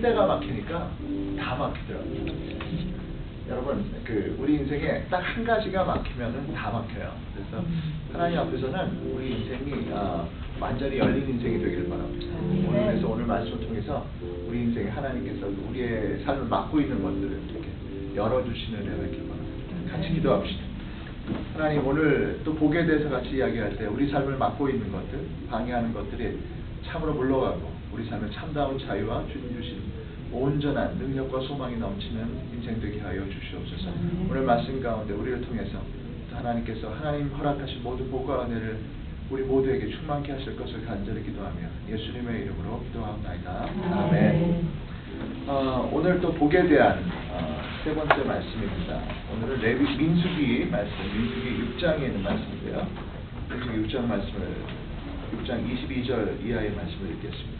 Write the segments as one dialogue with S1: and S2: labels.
S1: 한 대가 막히니까 다 막히더라고요. 여러분, 그 우리 인생에 딱 한 가지가 막히면은 다 막혀요. 그래서 하나님 앞에서는 우리 인생이 아, 완전히 열린 인생이 되기를 바랍니다. 오늘 그래서 오늘 말씀을 통해서 우리 인생에 하나님께서 우리의 삶을 막고 있는 것들을 이렇게 열어주시는 은혜가 있길 바랍니다. 같이 기도합시다. 하나님 오늘 또 복에 대해서 같이 이야기할 때 우리 삶을 막고 있는 것들, 방해하는 것들이 참으로 물러가고 우리 삶의 참다운 자유와 주님 주신 온전한 능력과 소망이 넘치는 인생 되게 하여 주시옵소서. 오늘 말씀 가운데 우리를 통해서 또 하나님께서 하나님 허락하신 모든 복과 은혜를 우리 모두에게 충만케 하실 것을 간절히 기도하며 예수님의 이름으로 기도하옵나이다. 아멘. 어, 오늘 또 복에 대한 어, 세 번째 말씀입니다. 오늘은 레위 민수기 말씀, 민수기 6장에 있는 말씀인데요. 민수기 6장 말씀을 6장 22절 이하의 말씀을 읽겠습니다.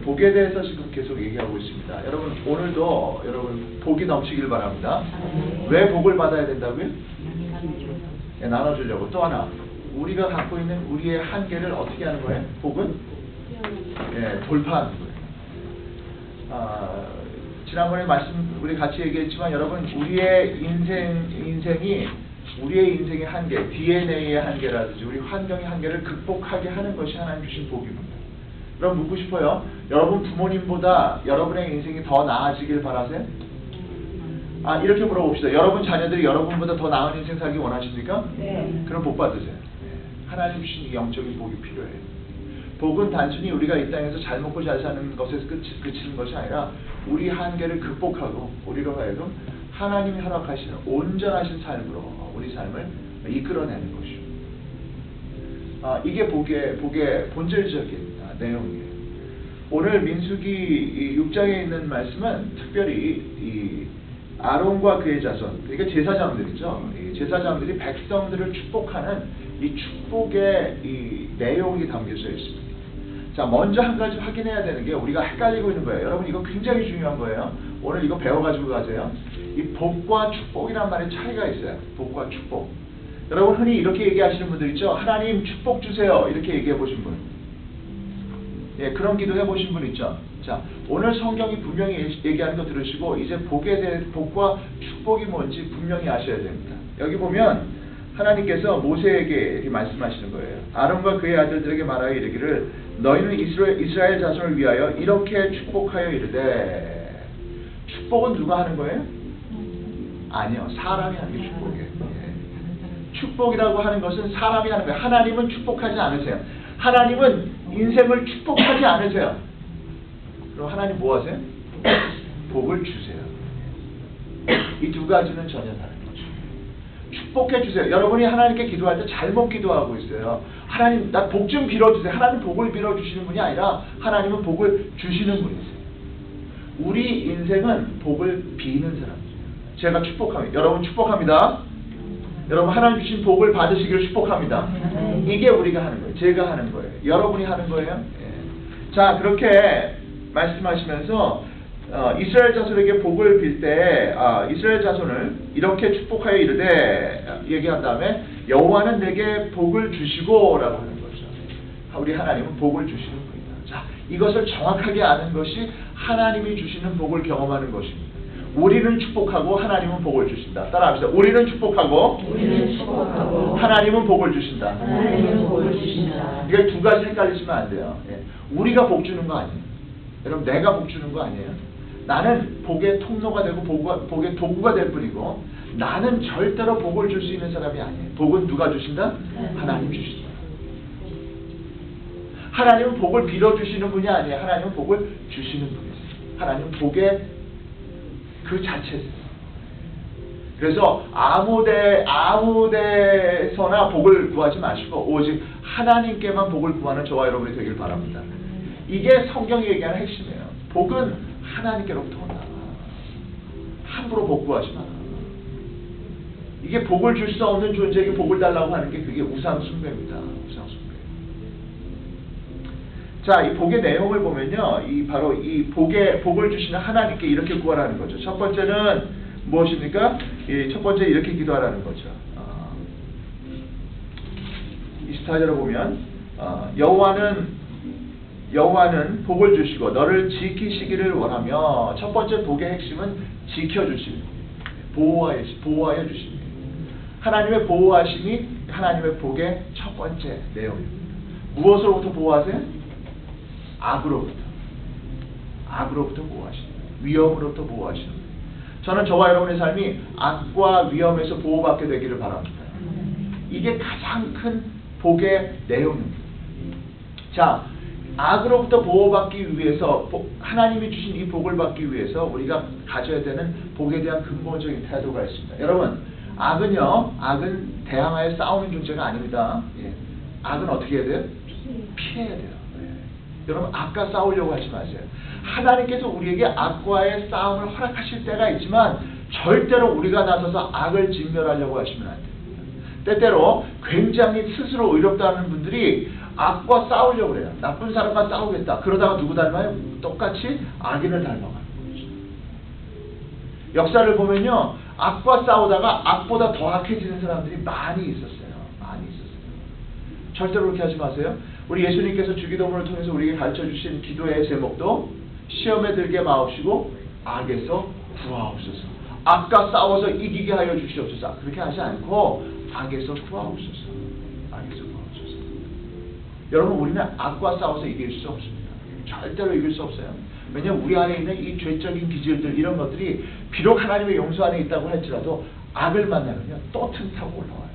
S1: 복에 대해서 지금 계속 얘기하고 있습니다. 여러분 오늘도 여러분 복이 넘치길 바랍니다. 왜 복을 받아야 된다고요? 예, 나눠주려고 또 하나 우리가 갖고 있는 우리의 한계를 어떻게 하는 거예요? 복은 예, 돌파하는 거예요. 아, 지난번에 말씀 우리 같이 얘기했지만 여러분 우리의 인생 인생이 우리의 인생의 한계, DNA의 한계라든지 우리 환경의 한계를 극복하게 하는 것이 하나님 주신 복입니다. 그럼 묻고 싶어요. 여러분 부모님보다 여러분의 인생이 더 나아지길 바라세요? 아 이렇게 물어봅시다. 여러분 자녀들이 여러분보다 더 나은 인생 살기 원하십니까?
S2: 네.
S1: 그럼 복 받으세요. 네. 하나님 주신 이 영적인 복이 필요해요. 복은 단순히 우리가 이 땅에서 잘 먹고 잘 사는 것에서 끝, 그치는 것이 아니라 우리 한계를 극복하고 우리로 하여금 하나님이 허락하시는 온전하신 삶으로 우리 삶을 이끌어내는 것이요. 아, 이게 복의, 복의 본질적인 아, 내용이에요. 오늘 민수기 6장에 있는 말씀은 특별히 이 아론과 그의 자손, 그러니까 제사장들이죠. 이 제사장들이 백성들을 축복하는 이 축복의 이 내용이 담겨져 있습니다. 자, 먼저 한 가지 확인해야 되는 게 우리가 헷갈리고 있는 거예요. 여러분 이거 굉장히 중요한 거예요. 오늘 이거 배워가지고 가세요. 이 복과 축복이란 말의 차이가 있어요. 복과 축복. 여러분 흔히 이렇게 얘기하시는 분들 있죠. 하나님 축복 주세요. 이렇게 얘기해 보신 분. 예, 그런 기도 해보신 분 있죠. 자, 오늘 성경이 분명히 얘기하는 거 들으시고 이제 복에 대해 복과 축복이 뭔지 분명히 아셔야 됩니다. 여기 보면 하나님께서 모세에게 말씀하시는 거예요. 아론과 그의 아들들에게 말하여 이르기를 너희는 이스라엘, 이스라엘 자손을 위하여 이렇게 축복하여 이르되 축복은 누가 하는 거예요? 아니요, 사람이 하는 게 축복이에요. 예. 축복이라고 하는 것은 사람이 하는 거예요. 하나님은 축복하지 않으세요. 하나님은 인생을 축복하지 않으세요. 그럼 하나님 뭐 하세요? 복을 주세요. 이 두 가지는 전혀 다른 거죠. 축복해 주세요. 여러분이 하나님께 기도할 때 잘못 기도하고 있어요. 하나님 나 복 좀 빌어주세요. 하나님 복을 빌어주시는 분이 아니라 하나님은 복을 주시는 분이세요. 우리 인생은 복을 비는 사람이에요. 제가 축복합니다. 여러분 축복합니다. 여러분 하나님 주신 복을 받으시기를 축복합니다. 이게 우리가 하는 거예요. 제가 하는 거예요. 여러분이 하는 거예요. 예. 자 그렇게 말씀하시면서 어, 이스라엘 자손에게 복을 빌때 아, 이스라엘 자손을 이렇게 축복하여 이르되 아, 얘기한 다음에 여호와는 내게 복을 주시고라고 하는 거죠. 아, 우리 하나님은 복을 주시는 분이다. 자 이것을 정확하게 아는 것이 하나님이 주시는 복을 경험하는 것입니다. 우리는 축복하고 하나님은 복을 주신다. 따라합시다. 우리는 축복하고
S2: 우리는 축복하고
S1: 하나님은 복을 주신다.
S2: 하나님은 복을 주신다.
S1: 이게 두 가지 헷갈리시면 안 돼요. 예. 우리가 복 주는 거 아니에요. 여러분 내가 복 주는 거 아니에요. 나는 복의 통로가 되고 복의 도구가 될 뿐이고 나는 절대로 복을 줄 수 있는 사람이 아니에요. 복은 누가 주신다? 하나님 주신다. 하나님은 복을 빌어주시는 분이 아니에요. 하나님은 복을 주시는 분이세요. 하나님은 복의 그 자체세요. 그래서 아무데 아무데서나 복을 구하지 마시고 오직 하나님께만 복을 구하는 저와 여러분이 되길 바랍니다. 이게 성경이 얘기하는 핵심이에요. 복은 하나님께로부터 온다. 함부로 복 구하지 마. 이게 복을 줄 수 없는 존재에게 복을 달라고 하는 게 그게 우상 숭배입니다. 우상 숭배. 자, 이 복의 내용을 보면요, 이 바로 이 복의 복을 주시는 하나님께 이렇게 구하라는 거죠. 첫 번째는 무엇입니까? 이첫 번째 이렇게 기도하라는 거죠. 아, 24절을 보면 어, 여호와는 여호와는 복을 주시고 너를 지키시기를 원하며 첫 번째 복의 핵심은 지켜 주심, 보호하여 보호하여 주십니다. 하나님의 보호하심이 하나님의 복의 첫 번째 내용입니다. 무엇으로부터 보호하세요? 악으로부터. 악으로부터 보호하십니다. 위험으로부터 보호하십니다. 저는 저와 여러분의 삶이 악과 위험에서 보호받게 되기를 바랍니다. 이게 가장 큰 복의 내용입니다. 자, 악으로부터 보호받기 위해서 보- 하나님이 주신 이 복을 받기 위해서 우리가 가져야 되는 복에 대한 근본적인 태도가 있습니다. 여러분, 악은요, 악은 대항하여 싸우는 존재가 아닙니다. 예. 악은 어떻게 해야 돼요? 피해야 돼요. 예. 여러분, 악과 싸우려고 하지 마세요. 하나님께서 우리에게 악과의 싸움을 허락하실 때가 있지만 절대로 우리가 나서서 악을 진멸하려고 하시면 안 됩니다. 때때로 굉장히 스스로 의롭다는 분들이 악과 싸우려고 그래요. 나쁜 사람과 싸우겠다. 그러다가 누구 닮아요? 똑같이 악인을 닮아가는 거죠. 역사를 보면요. 악과 싸우다가 악보다 더 악해지는 사람들이 많이 있었어요. 많이 있었어요. 절대로 그렇게 하지 마세요. 우리 예수님께서 주기도문을 통해서 우리에게 가르쳐 주신 기도의 제목도 시험에 들게 마옵시고 악에서 구하옵소서. 악과 싸워서 이기게 하여 주시옵소서. 그렇게 하지 않고 악에서 구하옵소서. 악에서 구하옵소서. 여러분 우리는 악과 싸워서 이길 수 없습니다. 절대로 이길 수 없어요. 왜냐하면 우리 안에 있는 이 죄적인 기질들 이런 것들이 비록 하나님의 용서 안에 있다고 할지라도 악을 만나면요 또 틈타고 올라와요.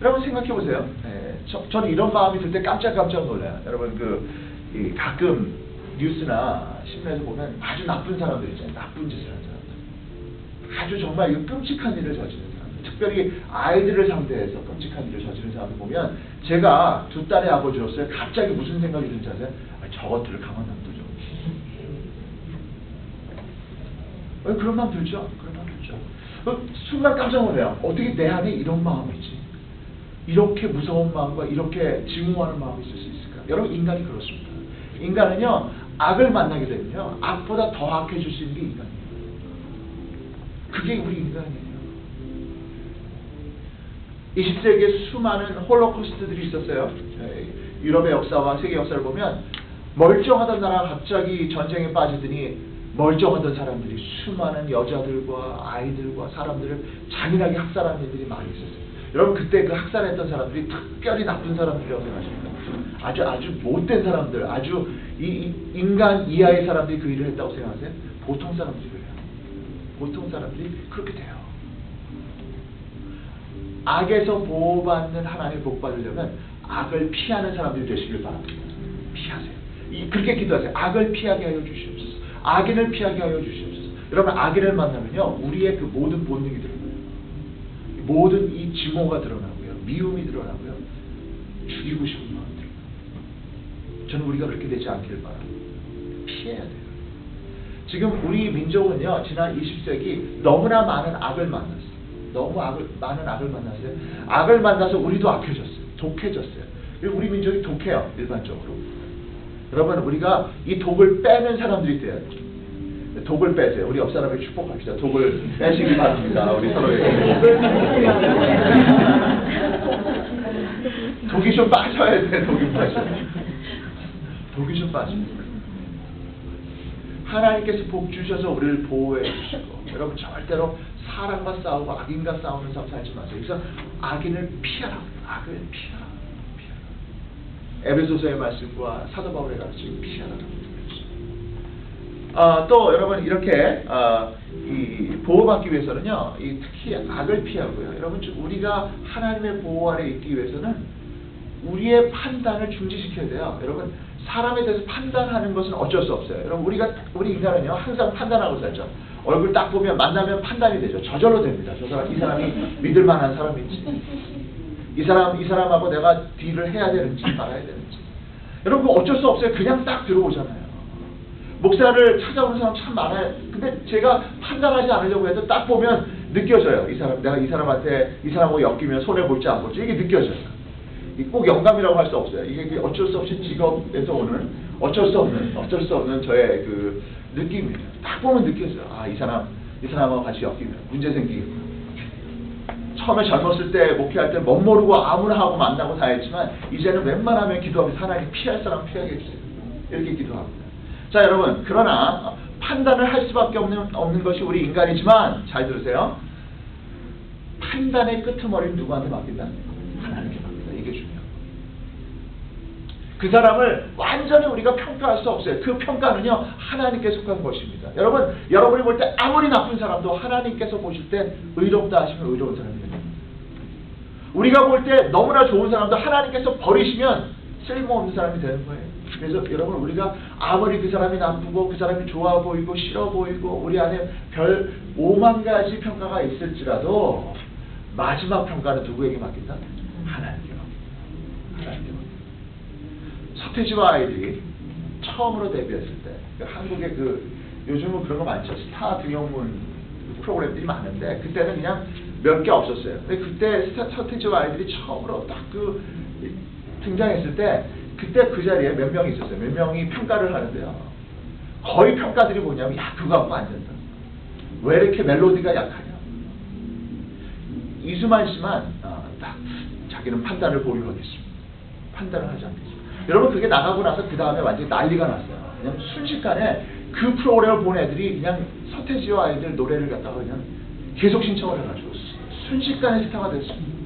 S1: 여러분 생각해 보세요. 예, 저, 저는 이런 마음이 들 때 깜짝깜짝 놀라요. 여러분 그 이, 가끔 뉴스나 신문에서 보면 아주 나쁜 사람들 있잖아요. 나쁜 짓을 하는 사람들. 아주 정말 끔찍한 일을 저지르는 사람들. 특별히 아이들을 상대해서 끔찍한 일을 저지르는 사람들 보면 제가 두 딸의 아버지로서 갑자기 무슨 생각이 드는지 아세요? 아, 저것들을 가만 놔두죠. 어, 그런 마음 들죠? 그런 마음 들죠? 어, 순간 깜짝 놀래요. 어떻게 내 안에 이런 마음이 있지? 이렇게 무서운 마음과 이렇게 증오하는 마음이 있을 수 있을까? 여러분 인간이 그렇습니다. 인간은요 악을 만나게 되면요 악보다 더 악해질 수 있는 게 인간이에요. 그게 우리 인간이에요. 20세기에 수많은 홀로코스트들이 있었어요. 에, 유럽의 역사와 세계 역사를 보면 멀쩡하던 나라가 갑자기 전쟁에 빠지더니 멀쩡하던 사람들이 수많은 여자들과 아이들과 사람들을 잔인하게 학살하는 일들이 많이 있었어요. 여러분 그때 그 학살했던 사람들이 특별히 나쁜 사람들이라고 생각하십니까? 아주 아주 못된 사람들, 아주 이, 이 인간 이하의 사람들이 그 일을 했다고 생각하세요? 보통 사람들이 그래요. 보통 사람들이 그렇게 돼요. 악에서 보호받는 하나님의 복 받으려면 악을 피하는 사람들이 되시길 바랍니다. 피하세요. 이, 그렇게 기도하세요. 악을 피하게 하여 주시옵소서. 악인을 피하게 하여 주시옵소서. 여러분 악인을 만나면요 우리의 그 모든 본능이 드러나요. 모든 이 증오가 드러나고요, 미움이 드러나고요, 죽이고 싶은 마음이 드러나요. 저는 우리가 그렇게 되지 않기를 바랍니다. 피해야 돼요. 지금 우리 민족은요 지난 20세기 너무나 많은 악을 만났어요. 너무 악을 많은 악을 만났어요. 악을 만나서 우리도 악해졌어요. 독해졌어요. 우리 민족이 독해요 일반적으로. 여러분 우리가 이 독을 빼는 사람들이 돼야 돼요. 독을 빼세요. 우리 옆 사람에게 축복합시다. 독을 빼시기 바랍니다. 우리 서로에게. 독이 좀 빠져야 돼. 독이 빠져. 독이 좀 빠집니다. 하나님께서 복 주셔서 우리를 보호해 주시고 여러분 절대로 사람과 싸우고 악인과 싸우는 삶 살지 마세요. 그래서 악인을 피하라. 악을 피하라. 에베소서의 말씀과 사도 바울의 가르침 피하라고 그랬죠. 아, 또 여러분 이렇게 아, 이 보호받기 위해서는요, 이 특히 악을 피하고요. 여러분 좀 우리가 하나님의 보호 아래 있기 위해서는 우리의 판단을 중지시켜야 돼요. 여러분 사람에 대해서 판단하는 것은 어쩔 수 없어요. 여러분 우리가 우리 인간은요 항상 판단하고 살죠. 얼굴 딱 보면 만나면 판단이 되죠. 저절로 됩니다. 저 사람 이 사람이 믿을 만한 사람인지, 이 사람 이 사람하고 내가 딜을 해야 되는지 말아야 되는지. 여러분 어쩔 수 없어요. 그냥 딱 들어오잖아요. 목사를 찾아오는 사람 참 많아요. 근데 제가 판단하지 않으려고 해도 딱 보면 느껴져요. 이 사람, 내가 이 사람한테 이 사람하고 엮이면 손해 볼지 안 볼지 이게 느껴져요. 이꼭 영감이라고 할 수 없어요. 이게 어쩔 수 없이 직업에서 오는 어쩔 수 없는 어쩔 수 없는 저의 그 느낌이에요. 딱 보면 느껴져요. 아 이 사람 이 사람하고 같이 엮이면 문제 생기겠구나. 처음에 젊었을 때 목회할 때 멋 모르고 아무나 하고 만나고 다 했지만 이제는 웬만하면 기도하면서 하나님 피할 사람 피하게 해주세요. 이렇게 기도합니다. 자 여러분 그러나 판단을 할 수밖에 없는 없는 것이 우리 인간이지만 잘 들으세요. 판단의 끄트머리는 누구한테 맡긴다? 하나님께 맡긴다. 이게 중요해요. 그 사람을 완전히 우리가 평가할 수 없어요. 그 평가는요 하나님께 속한 것입니다. 여러분 여러분이 볼 때 아무리 나쁜 사람도 하나님께서 보실 때 의롭다 하시면 의로운 사람이 됩니다. 우리가 볼 때 너무나 좋은 사람도 하나님께서 버리시면 쓸모없는 사람이 되는 거예요. 그래서 여러분 우리가 아무리 그 사람이 나쁘고 그 사람이 좋아 보이고 싫어 보이고 우리 안에 별 5만 가지 평가가 있을지라도 마지막 평가는 누구에게 맡긴다? 하나님께. 하나님께 맡긴다. 서태지와 아이들이 처음으로 데뷔했을 때그 한국의 그 요즘은 그런 거 많죠 스타 등용문 프로그램들이 많은데 그때는 그냥 몇 개 없었어요. 근데 그때 서태지와 아이들이 처음으로 딱 그 등장했을 때 그때 그 자리에 몇 명이 있었어요. 몇 명이 평가를 하는데요. 거의 평가들이 뭐냐면 야 그거 갖고 안 된다. 왜 이렇게 멜로디가 약하냐. 이수만 씨만 어, 딱 자기는 판단을 보류하겠습니다. 판단을 하지 않겠습니다. 여러분 그게 나가고 나서 그 다음에 완전히 난리가 났어요. 그냥 순식간에 그 프로그램을 본 애들이 그냥 서태지와 아이들 노래를 갖다가 그냥 계속 신청을 해가지고 수- 순식간에 스타가 됐습니다.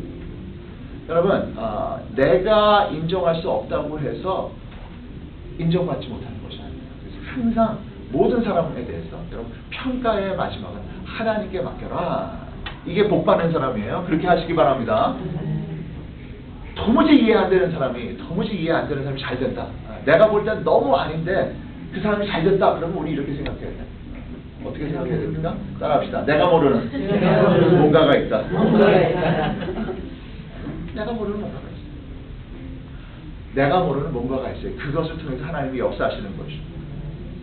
S1: 여러분 어, 내가 인정할 수 없다고 해서 인정받지 못하는 것이 아닙니다. 그래서 항상 모든 사람에 대해서 여러분 평가의 마지막은 하나님께 맡겨라. 이게 복 받는 사람이에요. 그렇게 하시기 바랍니다. 도무지 이해 안 되는 사람이 도무지 이해 안 되는 사람이 잘 된다. 아, 내가 볼 땐 너무 아닌데 그 사람이 잘 됐다. 그러면 우리 이렇게 생각해야 돼. 어떻게 생각해야 됩니까? 따라합시다. 내가 모르는 뭔가가 있다. 내가 모르는 뭔가가 있어요. 내가 모르는 뭔가가 있어요. 그것을 통해서 하나님이 역사하시는 것이죠.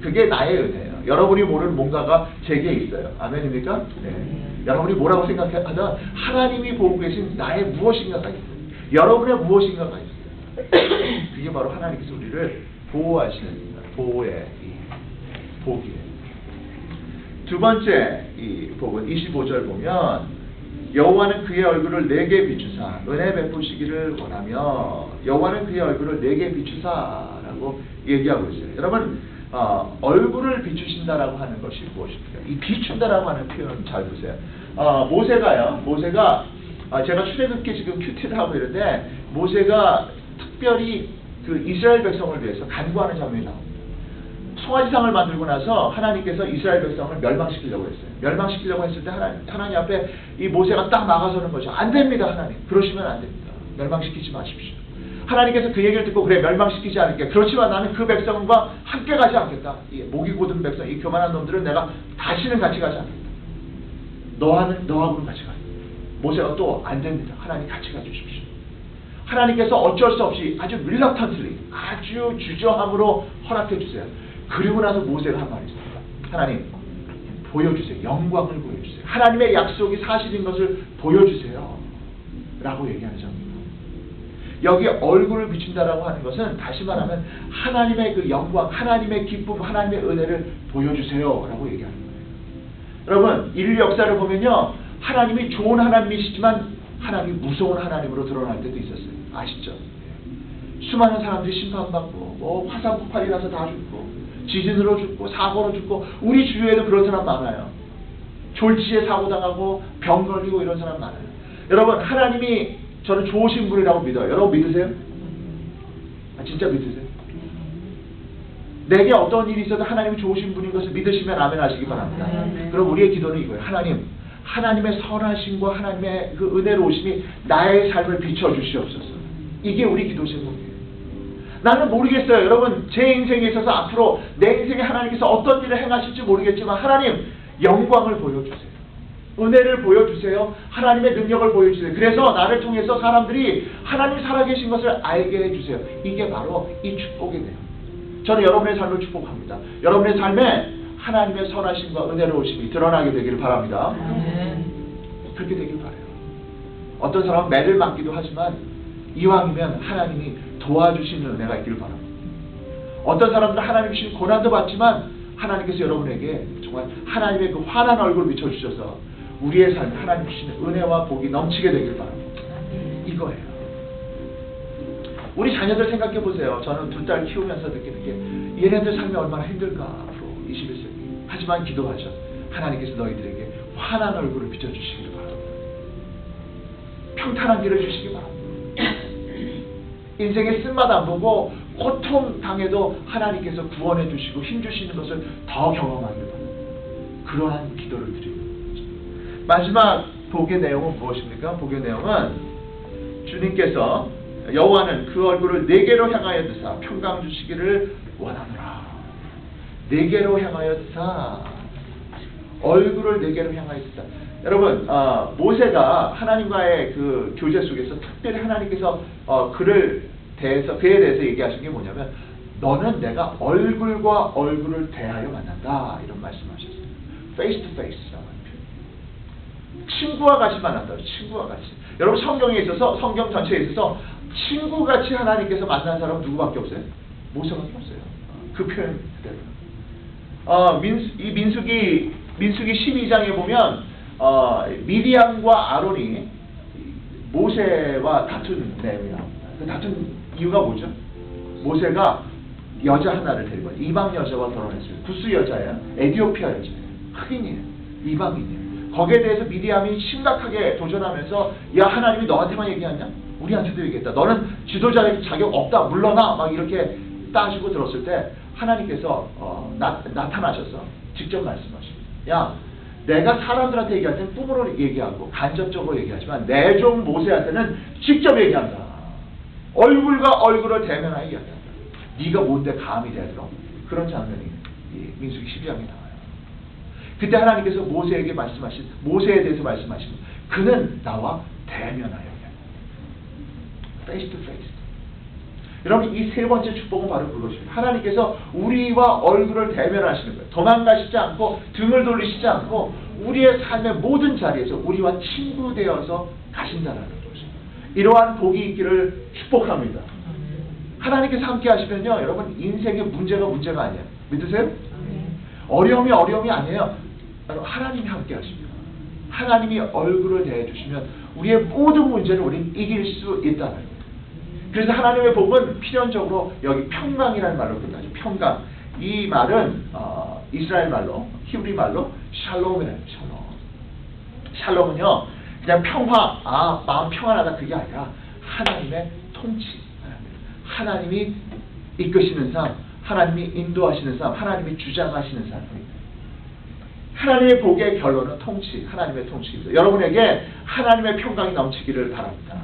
S1: 그게 나의 은혜예요. 여러분이 모르는 뭔가가 제게 있어요. 아멘입니까? 네. 여러분이 뭐라고 생각하다 하나님이 보고 계신 나의 무엇인가가 있어요. 여러분의 무엇인가가 있어요. 그게 바로 하나님께서 우리를 보호하시는 보호의 이 복이에요. 두 번째 이 복은 25절 보면 여호와는 그의 얼굴을 내게 비추사 은혜 베푸시기를 원하며 여호와는 그의 얼굴을 내게 비추사라고 얘기하고 있어요. 여러분 어, 얼굴을 비추신다라고 하는 것이 무엇입니까? 이 비춘다라고 하는 표현 잘 보세요. 어, 모세가요. 모세가 아, 제가 출애굽기 지금 큐티를 하고 있는데 모세가 특별히 그 이스라엘 백성을 위해서 간구하는 장면이 나옵니다. 송아지상을 만들고 나서 하나님께서 이스라엘 백성을 멸망시키려고 했어요. 멸망시키려고 했을 때 하나님, 하나님 앞에 이 모세가 딱 나가서는 거죠. 안 됩니다, 하나님. 그러시면 안 됩니다. 멸망시키지 마십시오. 하나님께서 그 얘기를 듣고 그래 멸망시키지 않을게. 그렇지만 나는 그 백성과 함께 가지 않겠다. 이 목이 고든 백성, 이 교만한 놈들은 내가 다시는 같이 가지 않겠다. 너하는 너하고는 같이 가요. 모세가 또 안 됩니다. 하나님 같이 가주십시오. 하나님께서 어쩔 수 없이 아주 릴락턴슬리 아주 주저함으로 허락해 주세요. 그리고 나서 모세가 한 말이 있습니다. 하나님 보여주세요. 영광을 보여주세요. 하나님의 약속이 사실인 것을 보여주세요. 라고 얘기하는 장입니다. 여기 얼굴을 비춘다라고 하는 것은 다시 말하면 하나님의 그 영광, 하나님의 기쁨, 하나님의 은혜를 보여주세요라고 얘기하는 거예요. 여러분 인류 역사를 보면요 하나님이 좋은 하나님이시지만 하나님이 무서운 하나님으로 드러날 때도 있었어요. 아시죠? 예. 수많은 사람들이 심판받고 뭐 화산 폭발이 나서 다 죽고 지진으로 죽고 사고로 죽고 우리 주위에도 그런 사람 많아요. 졸지에 사고 당하고 병 걸리고 이런 사람 많아요. 여러분 하나님이 저는 좋으신 분이라고 믿어요. 여러분 믿으세요? 아, 진짜 믿으세요? 내게 어떤 일이 있어도 하나님이 좋으신 분인 것을 믿으시면 아멘 하시기 바랍니다. 그럼 우리의 기도는 이거예요. 하나님, 하나님의 선하심과 하나님의 그 은혜로우심이 나의 삶을 비춰주시옵소서. 이게 우리 기도 제목이에요. 나는 모르겠어요. 여러분, 제 인생에 있어서 앞으로 내 인생에 하나님께서 어떤 일을 행하실지 모르겠지만 하나님, 영광을 보여주세요. 은혜를 보여주세요. 하나님의 능력을 보여주세요. 그래서 나를 통해서 사람들이 하나님 살아계신 것을 알게 해주세요. 이게 바로 이 축복이네요. 저는 여러분의 삶을 축복합니다. 여러분의 삶에 하나님의 선하심과 은혜로우심이 드러나게 되기를 바랍니다.
S2: 아멘.
S1: 그렇게 되길 바래요. 어떤 사람은 매를 맞기도 하지만 이왕이면 하나님이 도와주시는 은혜가 있기를 바랍니다. 어떤 사람들은 하나님 주신 고난도 받지만 하나님께서 여러분에게 정말 하나님의 그 환한 얼굴을 비춰주셔서 우리의 삶에 하나님 주시는 은혜와 복이 넘치게 되길 바랍니다. 이거예요. 우리 자녀들 생각해 보세요. 저는 두 딸 키우면서 느끼는 게 얘네들 삶이 얼마나 힘들까 앞으로 21세기. 하지만 기도하죠. 하나님께서 너희들에게 환한 얼굴을 비춰주시기를 바랍니다. 평탄한 길을 주시기 바랍니다. 인생의 쓴맛 안 보고 고통 당해도 하나님께서 구원해 주시고 힘 주시는 것을 더 경험하기를 바랍니다. 그러한 기도를 드립니다. 마지막 복의 내용은 무엇입니까? 복의 내용은 주님께서 여호와는 그 얼굴을 네개로 향하여 드사 평강 주시기를 원하노라. 네개로 향하여 드사 얼굴을 네개로 향하여 드사. 여러분 어, 모세가 하나님과의 그 교제 속에서 특별히 하나님께서 어, 그를 대해서 그에 대해서 얘기하신 게 뭐냐면 너는 내가 얼굴과 얼굴을 대하여 만난다 이런 말씀하셨어요. face to face라고 하는 표현. 친구와 같이 만난다. 친구와 같이. 여러분 성경에 있어서 성경 전체에 있어서 친구같이 하나님께서 만난 사람은 누구밖에 없어요? 모세밖에 없어요. 그 표현 그대로. 어, 민, 이 민수기 민수기 12장에 보면 어, 미디안과 아론이 모세와 다툰 내용이 나옵니다. 그 다툰 이유가 뭐죠? 모세가 여자 하나를 데리고. 이방 여자와 결혼했어요. 구스 여자예요. 에디오피아 여자예요. 흑인이에요. 이방인이에요. 거기에 대해서 미디안이 심각하게 도전하면서 야 하나님이 너한테만 얘기하냐? 우리한테도 얘기했다. 너는 지도자 자격 없다. 물러나. 막 이렇게 따지고 들었을 때 하나님께서 어, 나, 나타나셔서 직접 말씀하십니다. 야 내가 사람들한테 얘기할 때는 뿜으로 얘기하고 간접적으로 얘기하지만 내종 모세한테는 직접 얘기한다. 얼굴과 얼굴을 대면하여 이야기한다. 네가 뭔데 감히 대들어? 그런 장면이 이 민수기 12장에 나와요. 그때 하나님께서 모세에게 말씀하신 모세에 대해서 말씀하신 그는 나와 대면하여 face to face. 여러분 이 세 번째 축복은 바로 그것입니다. 하나님께서 우리와 얼굴을 대면하시는 거예요. 도망가시지 않고 등을 돌리시지 않고 우리의 삶의 모든 자리에서 우리와 친구 되어서 가신다는 것입니다. 이러한 복이 있기를 축복합니다. 하나님께서 함께 하시면요, 여러분 인생의 문제가 문제가 아니에요. 믿으세요? 어려움이 어려움이 아니에요. 바로 하나님이 함께 하십니다. 하나님이 얼굴을 대해 주시면 우리의 모든 문제를 우리는 이길 수 있다는. 그래서 하나님의 복은 필연적으로 여기 평강이라는 말로 끝나죠. 평강. 이 말은 어, 이스라엘 말로 히브리 말로 샬롬이라는 샬롬. 샬롬은요 그냥 평화, 아 마음 평안하다 그게 아니라 하나님의 통치. 하나님이 이끄시는 삶, 하나님이 인도하시는 삶, 하나님이 주장하시는 삶입니다. 하나님의 복의 결론은 통치, 하나님의 통치입니다. 여러분에게 하나님의 평강이 넘치기를 바랍니다.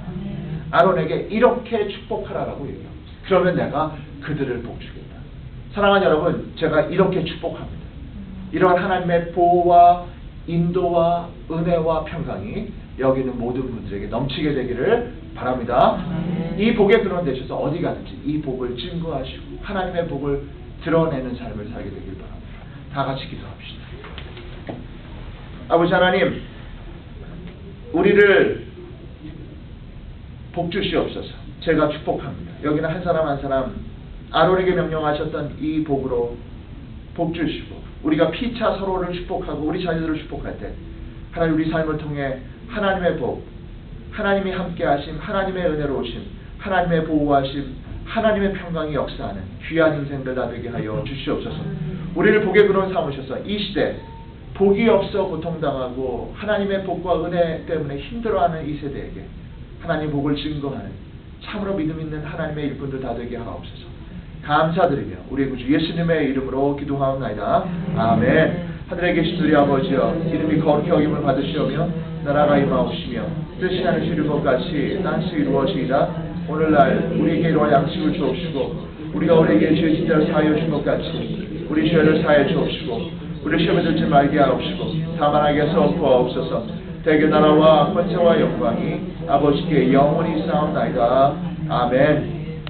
S1: 아론에게 이렇게 축복하라라고 얘기합니다. 그러면 내가 그들을 복주겠다. 사랑하는 여러분, 제가 이렇게 축복합니다. 이러한 하나님의 보호와 인도와 은혜와 평강이 여기 있는 모든 분들에게 넘치게 되기를 바랍니다. 이 복의 근원 되셔서 어디 가든지 이 복을 증거하시고 하나님의 복을 드러내는 삶을 살게 되길 바랍니다. 다 같이 기도합시다. 아버지 하나님, 우리를 복 주시옵소서. 제가 축복합니다. 여기는 한 사람 한 사람 아론에게 명령하셨던 이 복으로 복 주시고 우리가 피차 서로를 축복하고 우리 자녀들을 축복할 때 하나님 우리 삶을 통해 하나님의 복, 하나님이 함께하심, 하나님의 은혜로우심, 하나님의 보호하심, 하나님의 평강이 역사하는 귀한 인생들 다 되게 하여 주시옵소서. 우리를 복의 근원 삼으셔서 이 시대 복이 없어 고통당하고 하나님의 복과 은혜 때문에 힘들어하는 이 세대에게 하나님 복을 증거하는 참으로 믿음 있는 하나님의 일꾼들 다 되게 하옵소서. 감사드리며 우리 구주 예수님의 이름으로 기도하옵나이다. 아멘. 하늘에 계신 우리 아버지여 이름이 거룩히 여김을 받으시오며 나라가 임하옵시며 뜻이 하늘 이루것 같이 땅에서 이루어지이다. 오늘날 우리에게 이러한 양식을 주옵시고 우리가 우리에게 죄 진자를 사하여 준 것 같이 우리 죄를 사하여 주옵시고 우리 시험에 들지 말게 하옵시고 다만 하게서 구하옵소서 대개 나라와 권세와 영광이 아버지께 영원히 쌓옵나이다. 아멘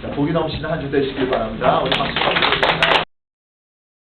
S1: 자, 복이 넘치는 한 주 되시길 바랍니다. 우리 박수